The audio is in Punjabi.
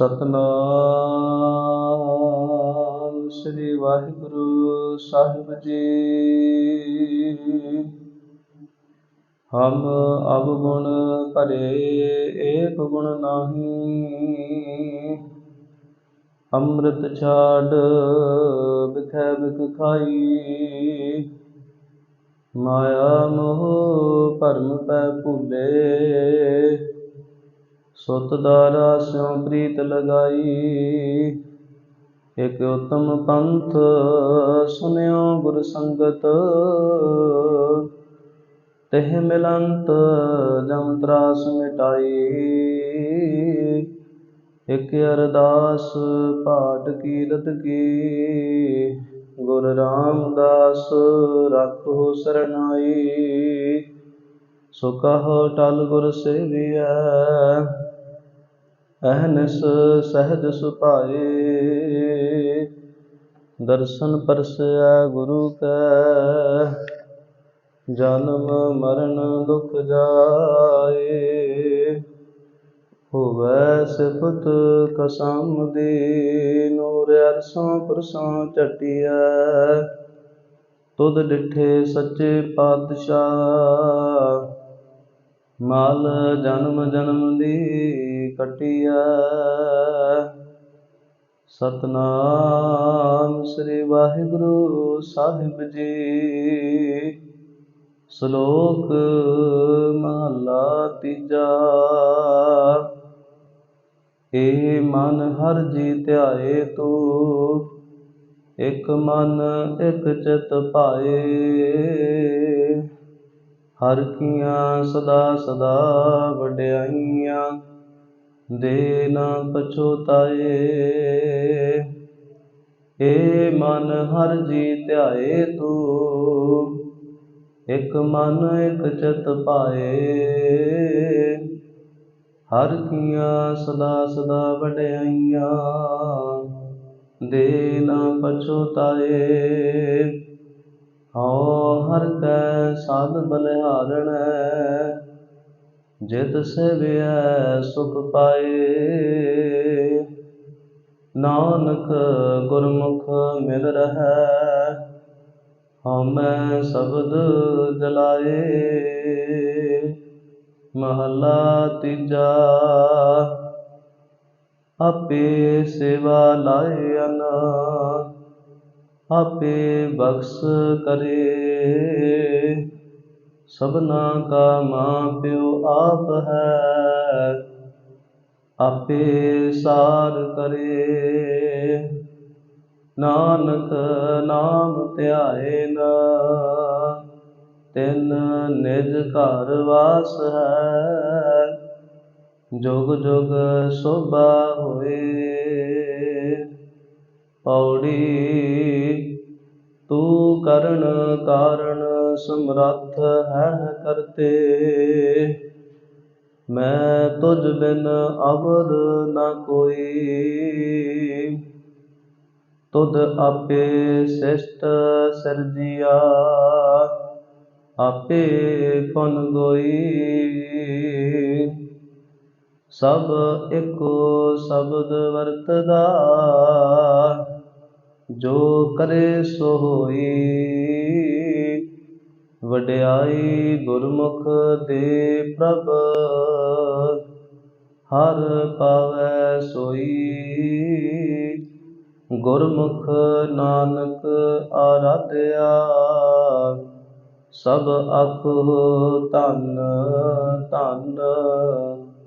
ਸਤਨਾਮ। ਸ੍ਰੀ ਵਾਹਿਗੁਰੂ ਸਾਹਿਬ ਜੀ। ਹਮ ਅਵਗੁਣ ਭਰੇ ਏਕ ਗੁਣ ਨਾਹੀ। ਅੰਮ੍ਰਿਤ ਛਾੜ ਬਿਖੈ ਬਿਖ ਖਾਈ। ਮਾਇਆ ਮੋਹ ਭਰਮ ਪੈ ਭੂਲੇ। ਸੁਤ ਦਾਰਾ ਸਿਉ ਪ੍ਰੀਤ ਲਗਾਈ। ਇਕ ਉਤਮ ਪੰਥ ਸੁਨਿਓ ਗੁਰ ਸੰਗਤ। ਤਿਹ ਮਿਲੰਤ ਜਮ ਤਰਾਸ ਮਿਟਾਈ। ਇਕ ਅਰਦਾਸ ਪਾਟ ਕੀਰਤ ਕੀ। ਗੁਰ ਰਾਮਦਾਸ ਰਾਖੋ ਸਰਨਾਈ। ਸੋ ਕਹੋ ਟਲ ਗੁਰ ਸੇਵੀਐ, ਅਹਨਸ ਸਹਿਜ ਸੁਭਾਏ। ਦਰਸ਼ਨ ਪਰਸਿਆ ਗੁਰੂ ਕੈ, ਜਨਮ ਮਰਨ ਦੁਖ ਜਾਏ। ਹੋਵੇ ਸਿਫਤ ਕਸਮ ਦੀ, ਨੂਰ ਅਰਸੋਂ ਪੁਰਸੋਂ ਝਟਿਐ। ਤੁਧ ਡਿਠੇ ਸੱਚੇ ਪਾਤਸ਼ਾਹ ਮਾਲ ਜਨਮ ਜਨਮ ਦੀ ਕਟਿਐ ਸਤਨਾਮ ਸ੍ਰੀ ਵਾਹਿਗੁਰੂ ਸਾਹਿਬ ਜੀ। ਸ਼ਲੋਕ ਮਹਲਾ ਤੀਜਾ। ਏ ਮਨ ਹਰ ਜੀ ਧਿਆਏ ਤੂੰ, ਇਕ ਮਨ ਇਕ ਚਿਤ ਪਾਏ। ਹਰ ਕੀਆਂ ਸਦਾ ਸਦਾ ਵਡਿਆਈਆਂ, ਦੇ ਨਾ ਪਛੋਤਾਏ ਏ ਮਨ ਹਰ ਜੀ ਧਿਆਏ ਤੂੰ, ਇਕ ਮਨ ਇਕ ਚਿਤ ਪਾਏ। ਹਰ ਕੀਆਂ ਸਦਾ ਸਦਾ ਵਡਿਆਈਆਂ, ਦੇ ਨਾ ਪਛੋਤਾਏ ਹਉ ਹਰ ਕੈ ਸਾਧ ਬਲਿਹਾਰਣੈ ਜਿਤ ਸੇਵਿਐ, ਸੁਖ ਪਾਏ। ਨਾਨਕ ਗੁਰਮੁਖ ਮਿਲ ਰਹੈ ਹਉਮੈ ਸ਼ਬਦ ਜਲਾਏ। ਮਹਲਾ ਤੀਜਾ, ਆਪੇ ਸੇਵਾ ਲਾਇਨ ਆਪੇ ਬਖਸ਼ ਕਰੇ। ਸਭਨਾ ਕਾ ਮਾਂ ਪਿਓ ਆਪ ਹੈ, ਆਪੇ ਸਾਰ ਕਰੇ। ਨਾਨਕ ਨਾਮ ਧਿਆਏ ਨਾ, ਤਿਨ ਨਿਜ ਘਰ ਵਾਸ ਹੈ। ਜੁਗ ਜੁਗ ਸੋਭਾ ਹੋਏ। ਪੌੜੀ ਤੂੰ ਕਰਨ ਕਾਰਨ ਸਮਰੱਥ ਹੈ ਕਰਤੇ। ਮੈਂ ਤੁਝ ਬਿਨ ਅਵਰ ਨਾ ਕੋਈ। ਤੁਧ ਆਪੇ ਸਿਸ਼ਟ ਸਿਰਜਿਆ, ਆਪੇ ਫਨ ਗੋਈ। ਸਭ ਇੱਕੋ ਸ਼ਬਦ ਵਰਤਦਾ। ਜੋ ਕਰੇ ਸੋ ਹੋਈ। ਵਡਿਆਈ ਗੁਰਮੁਖ ਦੇ ਪ੍ਰਭ। ਹਰ ਪਾਵੈ ਸੋਈ। ਗੁਰਮੁਖ ਨਾਨਕ ਆਰਾਧਿਆ। ਸਭ ਆਖੋ ਧੰਨ ਧੰਨ।